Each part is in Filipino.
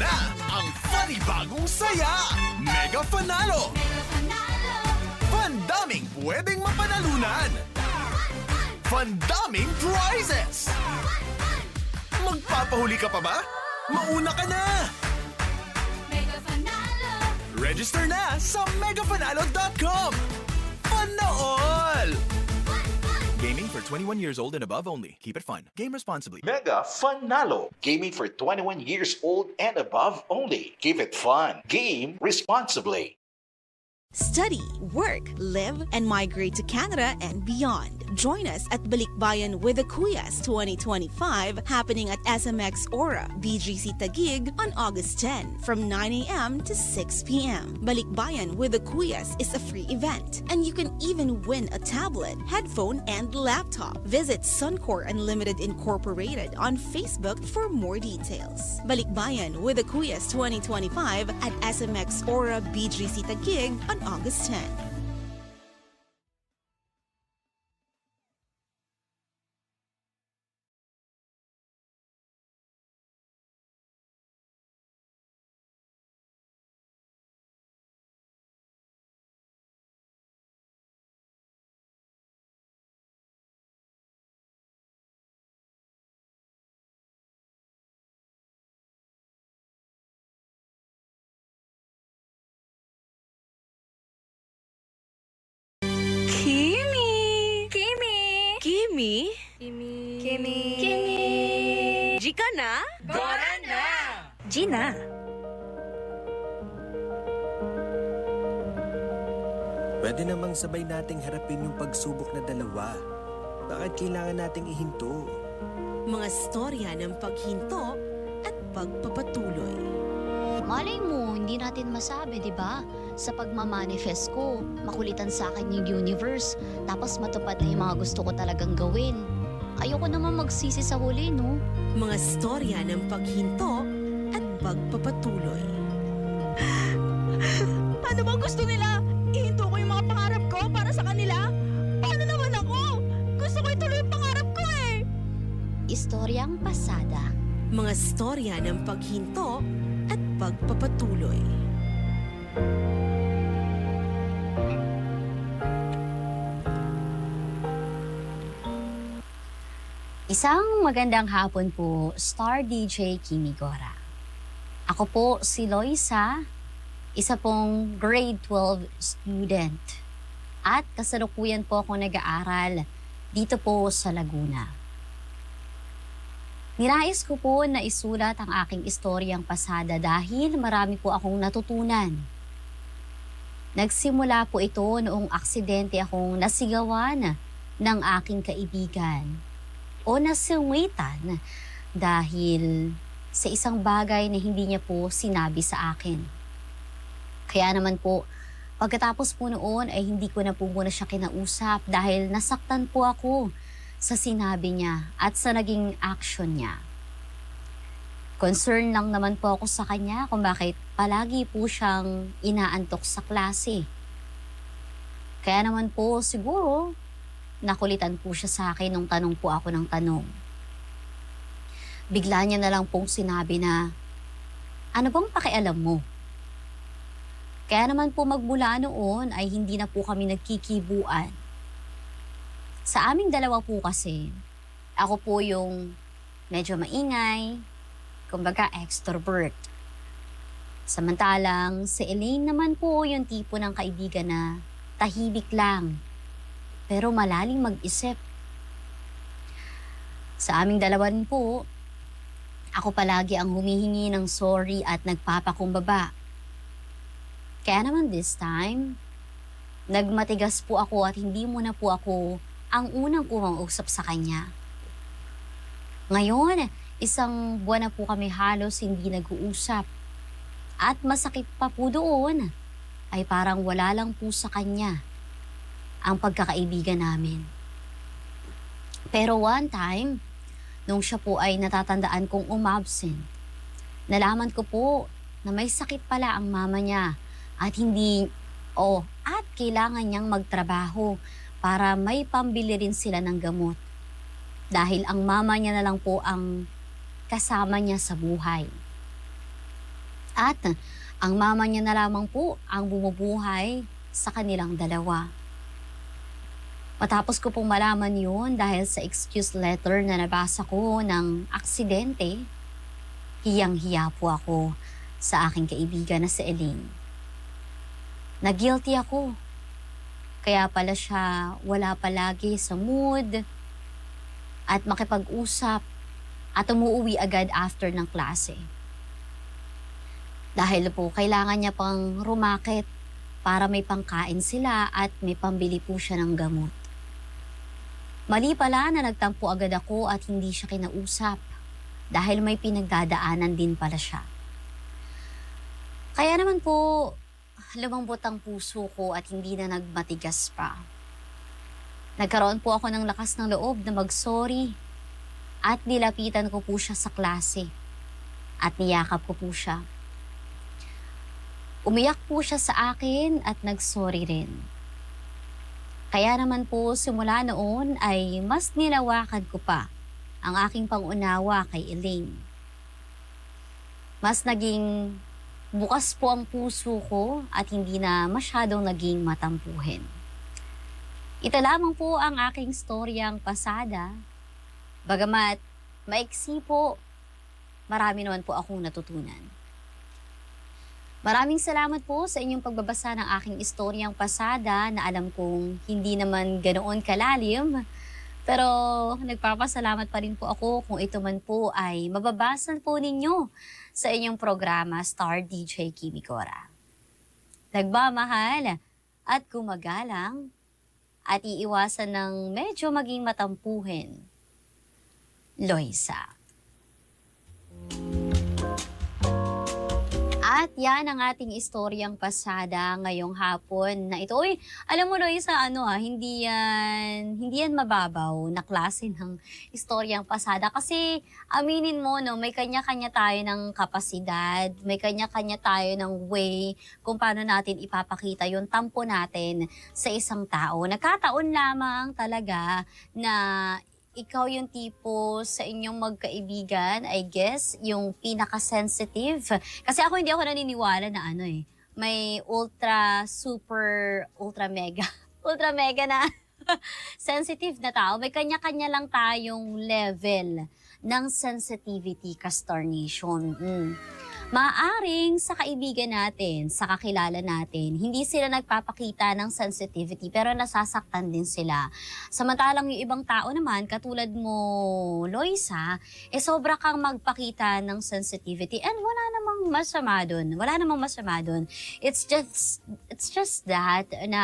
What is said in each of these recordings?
na ang funny bagong saya! Mega Fanalo! Pandaming pwedeng mapanalunan! Pandaming prizes! Magpapahuli ka pa ba? Mauna ka na! Register na sa megafanalo.com! For 21 years old and above only. Keep it fun. Game responsibly. Mega Funalo. Gaming for 21 years old and above only. Keep it fun. Game responsibly. Study, work, live, and migrate to Canada and beyond. Join us at Balikbayan with the Kuyas 2025 happening at SMX Aura, BGC Tagig on August 10 from 9 a.m. to 6 p.m. Balikbayan with the Kuyas is a free event and you can even win a tablet, headphone, and laptop. Visit Suncor Unlimited Incorporated on Facebook for more details. Balikbayan with the Kuyas 2025 at SMX Aura BGC Tagig on August 10. Kimi? Kimi! Kimi! Kimi! Gika na? Gora na! Gina! Pwede namang sabay nating harapin yung pagsubok na dalawa. Bakit kailangan nating ihinto? Mga storya ng paghinto at pagpapatuloy. Malay mo, hindi natin masabi, di ba? Sa pagmamanifest ko, makulitan sa akin yung universe, tapos matupad na yung mga gusto ko talagang gawin. Ayoko naman magsisi sa huli, no? Mga storya ng paghinto at pagpapatuloy. Ano bang gusto nila? Ihinto ko yung mga pangarap ko para sa kanila? Paano naman ako? Gusto ko ituloy yung pangarap ko eh! Istoryang pasada. Mga storya ng paghinto at pagpapatuloy. Isang magandang hapon po, Star DJ Kimigora. Ako po si Loisa, isa pong grade 12 student. At kasalukuyan po ako nag-aaral dito po sa Laguna. Nilais ko po na isulat ang aking istoryang pasada dahil marami po akong natutunan. Nagsimula po ito noong aksidente akong nasigawan ng aking kaibigan o nasungitan dahil sa isang bagay na hindi niya po sinabi sa akin. Kaya naman po, pagkatapos po noon ay hindi ko na po muna siya kinausap dahil nasaktan po ako sa sinabi niya at sa naging action niya. Concern lang naman po ako sa kanya kung bakit palagi po siyang inaantok sa klase. Kaya naman po siguro nakulitan po siya sa akin nung tanong po ako ng tanong. Bigla niya na lang pong sinabi na, ano bang pakialam mo? Kaya naman po magmula noon ay hindi na po kami nagkikibuan. Sa aming dalawa po kasi, ako po yung medyo maingay, kumbaga extrovert. Samantalang si Elaine naman po yung tipo ng kaibigan na tahimik lang, pero malaling mag-isip. Sa aming dalawa rin po, ako palagi ang humihingi ng sorry at nagpapakumbaba. Kaya naman this time, nagmatigas po ako at hindi muna po ako ang unang kumausap sa kanya. Ngayon, isang buwan na po kami halos hindi nag-uusap. At masakit pa po doon ay parang wala lang po sa kanya ang pagkakaibigan namin. Pero one time, nung siya po ay natatandaan kong umabsent, nalaman ko po na may sakit pala ang mama niya at hindi, o at kailangan niyang magtrabaho para may pambili rin sila ng gamot. Dahil ang mama niya na lang po ang kasama niya sa buhay. At ang mama niya na lamang po ang bumubuhay sa kanilang dalawa. Matapos ko pong malaman yun dahil sa excuse letter na nabasa ko ng aksidente, hiyang-hiya po ako sa aking kaibigan na si Elaine. Na-guilty ako. Kaya pala siya wala palagi sa mood at makipag-usap at umuwi agad after ng klase. Dahil po, kailangan niya pang rumakit para may pangkain sila at may pambili po siya ng gamot. Mali pala na nagtampo agad ako at hindi siya kinausap dahil may pinagdadaanan din pala siya. Kaya naman po, lumambot ang puso ko at hindi na nagmatigas pa. Nagkaroon po ako ng lakas ng loob na mag-sorry at nilapitan ko po siya sa klase at niyakap ko po siya. Umiyak po siya sa akin at nag-sorry rin. Kaya naman po simula noon ay mas nilawakan ko pa ang aking pangunawa kay Elaine. Mas naging bukas po ang puso ko at hindi na masyadong naging matampuhin. Ito lamang po ang aking storyang pasada. Bagamat maiksi po, marami naman po akong natutunan. Maraming salamat po sa inyong pagbabasa ng aking istoryang pasada na alam kong hindi naman ganoon kalalim. Pero nagpapasalamat pa rin po ako kung ito man po ay mababasa po ninyo sa inyong programa Star DJ Kimikora. Nagmamahal at gumagalang at iiwasan ng medyo maging matampuhin. Loisa. At yan ang ating istoryang pasada ngayong hapon na ito. Uy, alam mo Loisa, ano ah, hindi yan, hindi yan mababaw na klase ng istoryang pasada. Kasi aminin mo, no, may kanya-kanya tayo ng kapasidad, may kanya-kanya tayo ng way kung paano natin ipapakita yung tampo natin sa isang tao. Nagkataon lamang talaga na ikaw yung tipo sa inyong magkaibigan, I guess, yung pinaka-sensitive. Kasi ako hindi ako naniniwala na ano eh, may ultra, super, ultra mega, ultra mega na sensitive na tao. May kanya-kanya lang tayong level ng sensitivity ka Star Nation. Mm. Maaring sa kaibigan natin, sa kakilala natin, hindi sila nagpapakita ng sensitivity pero nasasaktan din sila. Samantalang yung ibang tao naman, katulad mo, Loisa, eh sobra kang magpakita ng sensitivity and wala namang masama dun. Wala namang masama dun. It's just, it's just that na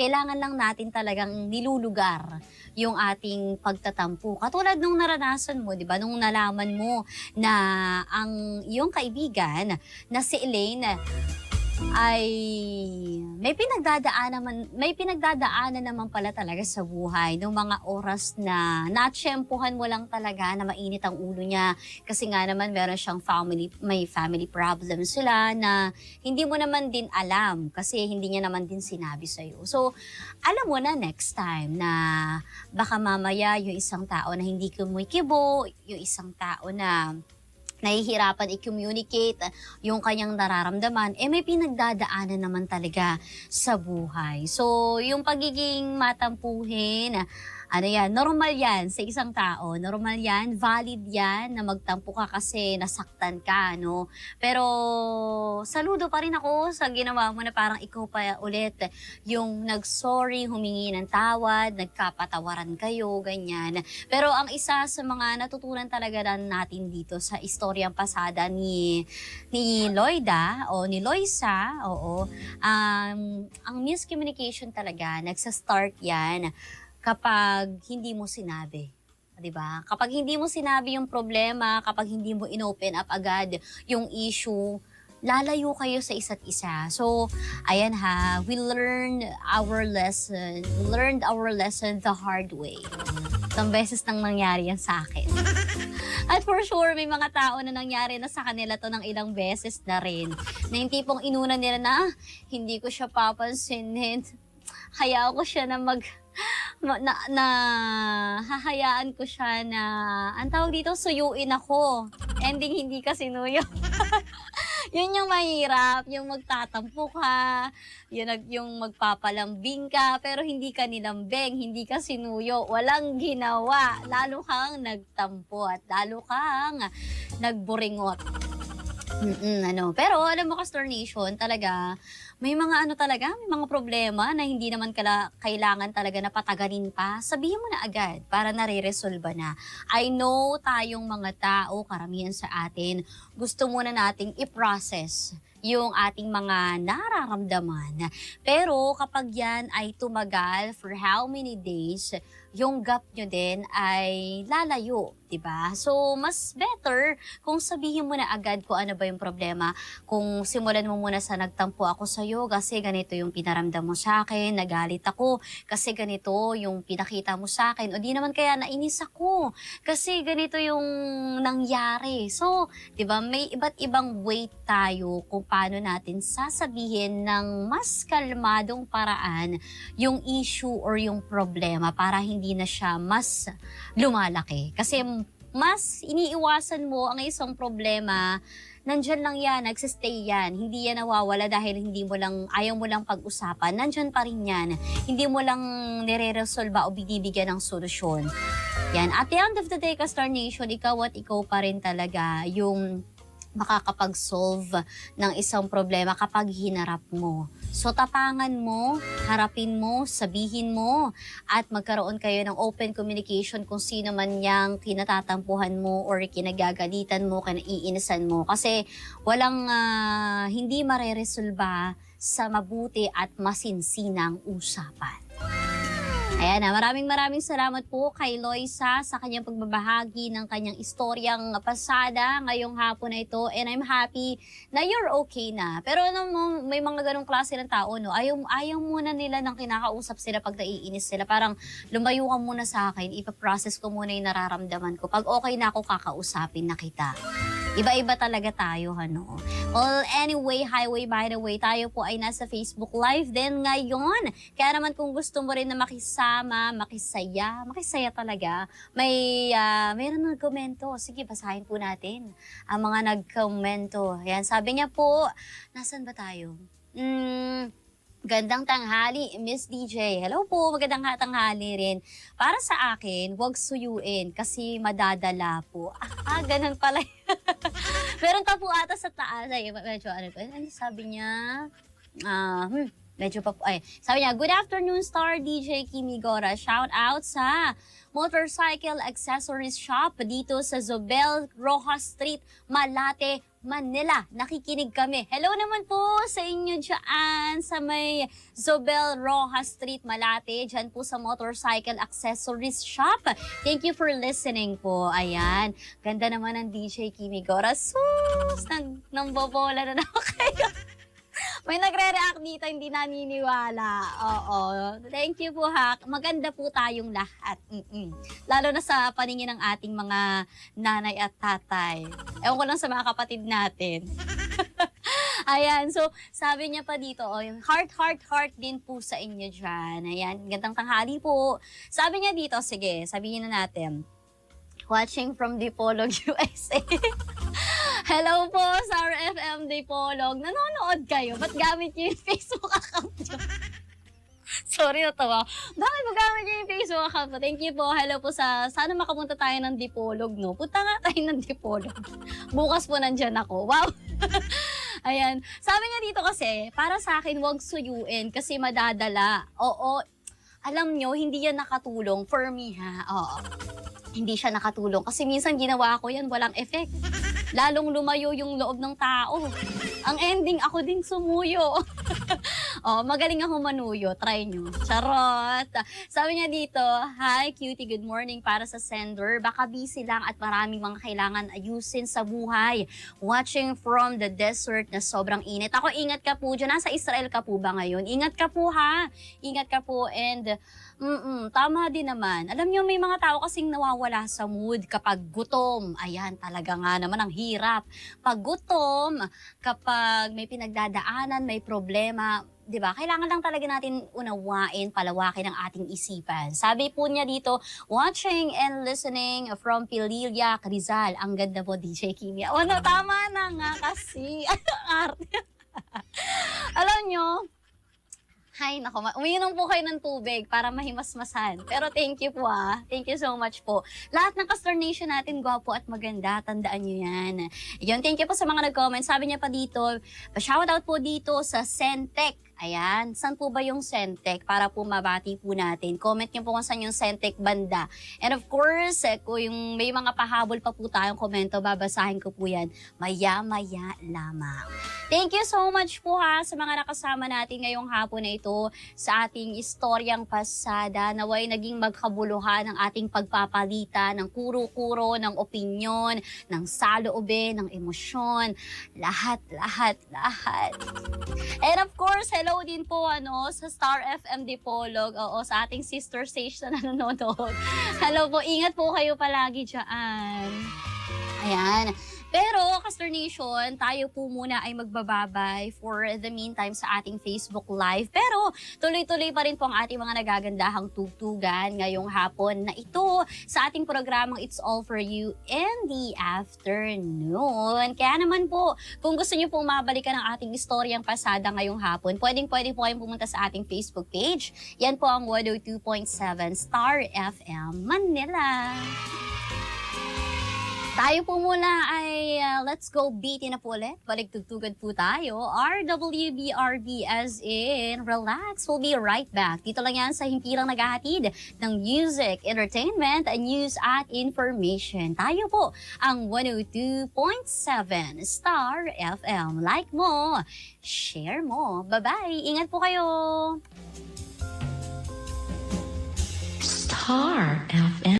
kailangan lang natin talagang nilulugar yung ating pagtatampo. Katulad nung naranasan mo, di ba? Nung nalaman mo na ang iyong kaibigan na si Elaine ay may pinagdadaanan naman may pinagdadaanan naman pala talaga sa buhay ng mga oras na natsyempohan mo lang talaga na mainit ang ulo niya kasi nga naman meron siyang family may family problem sila na hindi mo naman din alam kasi hindi niya naman din sinabi sa iyo. So alam mo na next time na baka mamaya yung isang tao na hindi kumikibo, yung isang tao na nahihirapan i-communicate yung kanyang nararamdaman, eh may pinagdadaanan naman talaga sa buhay. So, yung pagiging matampuhin, ano yan, normal yan sa isang tao. Normal yan, valid yan na magtampo ka kasi nasaktan ka, no? Pero, saludo pa rin ako sa ginawa mo na parang ikaw pa ulit yung nag-sorry, humingi ng tawad, nagkapatawaran kayo, ganyan. Pero ang isa sa mga natutunan talaga natin dito sa istoryang pasada ni ni Lloyda o ni Loisa, oo, um, ang miscommunication talaga, nagsa-start yan kapag hindi mo sinabi. 'di ba? Kapag hindi mo sinabi yung problema, kapag hindi mo inopen up agad yung issue, lalayo kayo sa isa't isa. So, ayan ha, we learned our lesson. Learned our lesson the hard way. Isang beses nang nangyari yan sa akin. At for sure, may mga tao na nangyari na sa kanila to ng ilang beses na rin. Na yung tipong inuna nila na, "Ah, hindi ko siya papansinin. Hayaan ko siya na mag ma- na, na hahayaan ko siya na ang tawag dito suyuin ako ending hindi ka sinuyo yun yung mahirap, yung magtatampo ka, yun yung magpapalambing ka, pero hindi ka nilambing, hindi ka sinuyo, walang ginawa. Lalo kang nagtampo at lalo kang nagburingot. Mm-mm, ano. Pero alam mo, Castor Nation, talaga, may mga ano talaga, may mga problema na hindi naman kala, kailangan talaga na patagarin pa. Sabihin mo na agad para nare-resolve na. I know tayong mga tao, karamihan sa atin, gusto muna nating i-process yung ating mga nararamdaman. Pero kapag yan ay tumagal for how many days, yung gap nyo din ay lalayo, 'di ba? So, mas better kung sabihin mo na agad kung ano ba yung problema. Kung simulan mo muna sa nagtampo ako sa iyo kasi ganito yung pinaramdam mo sa akin, nagalit ako kasi ganito yung pinakita mo sa akin, o di naman kaya nainis ako kasi ganito yung nangyari. So, 'di ba, may iba't ibang way tayo kung paano natin sasabihin ng mas kalmadong paraan yung issue or yung problema para hindi na siya mas lumalaki. Kasi mas iniiwasan mo ang isang problema, nandyan lang yan, nagsistay yan. Hindi yan nawawala dahil hindi mo lang, ayaw mo lang pag-usapan. Nandyan pa rin yan. Hindi mo lang nire-resolve o binibigyan ng solusyon. Yan. At the end of the day, Castar Nation, ikaw at ikaw pa rin talaga yung makakapag-solve ng isang problema kapag hinarap mo. So tapangan mo, harapin mo, sabihin mo, at magkaroon kayo ng open communication kung sino man yang kinatatampuhan mo or kinagagalitan mo, kinaiinisan mo. Kasi walang ah, hindi mareresolba sa mabuti at masinsinang usapan. Ayan na, maraming maraming salamat po kay Loisa sa kanyang pagbabahagi ng kanyang istoryang pasada ngayong hapon na ito. And I'm happy na you're okay na. Pero ano mo, may mga ganong klase ng tao, no? Ayaw, ayaw muna nila nang kinakausap sila pag naiinis sila. Parang lumayo ka muna sa akin, ipaprocess ko muna yung nararamdaman ko. Pag okay na ako, kakausapin na kita. Iba-iba talaga tayo, ano. Well, anyway, highway by the way, tayo po ay nasa Facebook Live din ngayon. Kaya naman kung gusto mo rin na makisama, makisaya, makisaya talaga, may, ah, mayroon nagkomento. Sige, basahin po natin ang mga nagkomento. Yan, sabi niya po, nasan ba tayo? Hmm, Gandang tanghali, Miss DJ. Hello po, magandang ha- tanghali rin. Para sa akin, huwag suyuin kasi madadala po. Ah, ganun pala. Meron ka po ata sa taas. Ay, medyo ano. Ano sabi niya? Ah, hmm, medyo pa po. Ay, sabi niya, Good afternoon, Star DJ Kimigora. Shout out sa Motorcycle Accessories Shop dito sa Zobel Rojas Street, Malate, Manila. Nakikinig kami. Hello naman po sa inyo dyan sa may Zobel Rojas Street, Malate. Dyan po sa Motorcycle Accessories Shop. Thank you for listening po. Ayan. Ganda naman ng DJ Kimigora. Sus! Nang, nambobola na naman kayo. May nagre-react dito, hindi naniniwala. Oo. Thank you po, ha. Maganda po tayong lahat. Mm-mm. Lalo na sa paningin ng ating mga nanay at tatay. Ewan ko lang sa mga kapatid natin. Ayan, so sabi niya pa dito, oh, heart, heart, heart din po sa inyo dyan. Ayan, gandang tanghali po. Sabi niya dito, sige, sabihin na natin. Watching from Dipolog, USA. Hello po, Sar FM Dipolog. Nanonood kayo? Ba't gamit niyo yung Facebook account niyo? Sorry, natawa. Bakit mo gamit niyo yung Facebook account? Thank you po. Hello po sa... Sana makapunta tayo ng Dipolog, no? Punta nga tayo ng Dipolog. Bukas po nandyan ako. Wow! Ayan. Sabi niya dito kasi, para sa akin, huwag suyuin kasi madadala. Oo, alam nyo, hindi yan nakatulong for me ha. Oo. Hindi siya nakatulong kasi minsan ginawa ko yan, walang effect. Lalong lumayo yung loob ng tao. Ang ending, ako din sumuyo. oh, magaling ako manuyo. Try nyo. Charot. Sabi niya dito, Hi, cutie, good morning para sa sender. Baka busy lang at maraming mga kailangan ayusin sa buhay. Watching from the desert na sobrang init. Ako, ingat ka po dyan. Nasa Israel ka po ba ngayon? Ingat ka po ha. Ingat ka po and Mm tama din naman. Alam niyo, may mga tao kasing nawawala sa mood kapag gutom. Ayan, talaga nga naman ang hirap. Pag gutom, kapag may pinagdadaanan, may problema, 'di ba? Kailangan lang talaga natin unawain, palawakin ang ating isipan. Sabi po niya dito, watching and listening from Pililia Rizal. Ang ganda mo, DJ Kimia. O, no, tama na nga kasi. Arte. Alam niyo, Hay, nako, umiinom po kayo ng tubig para mahimasmasan. Pero thank you po ah. Thank you so much po. Lahat ng Castor Nation natin, gwapo at maganda. Tandaan nyo yan. Yun, thank you po sa mga nag-comment. Sabi niya pa dito, pa-shoutout po dito sa Centec. Ayan, saan po ba yung Centec? Para po mabati po natin. Comment niyo po kung saan yung Centec banda. And of course, eh, kung yung may mga pahabol pa po tayong komento, babasahin ko po yan maya-maya lamang. Thank you so much po ha sa mga nakasama natin ngayong hapon na ito sa ating istoryang pasada. Naway naging magkabuluhan ang ating pagpapalita ng kuro-kuro, ng opinyon, ng saloobe, ng emosyon. Lahat, lahat, lahat. And of course, hello din po ano sa Star FM Dipolog, oo, sa ating sister station na nanonood. Hello po, ingat po kayo palagi dyan. Ayan. Pero, Castor Nation, tayo po muna ay magbababay for the meantime sa ating Facebook Live. Pero, tuloy-tuloy pa rin po ang ating mga nagagandahang tugtugan ngayong hapon na ito sa ating programang It's All For You in the afternoon. Kaya naman po, kung gusto niyo pong mabalikan ang ating istoryang pasada ngayong hapon, pwedeng-pwede po kayong pumunta sa ating Facebook page. Yan po ang 102.7 Star FM Manila. Tayo po muna ay uh, let's go beatin na po ulit. Baligtugtugad po tayo. RWBRB as in relax. We'll be right back. Dito lang yan sa himpilang naghahatid ng music, entertainment, news at information. Tayo po ang 102.7 Star FM. Like mo, share mo. Bye-bye. Ingat po kayo. Star FM.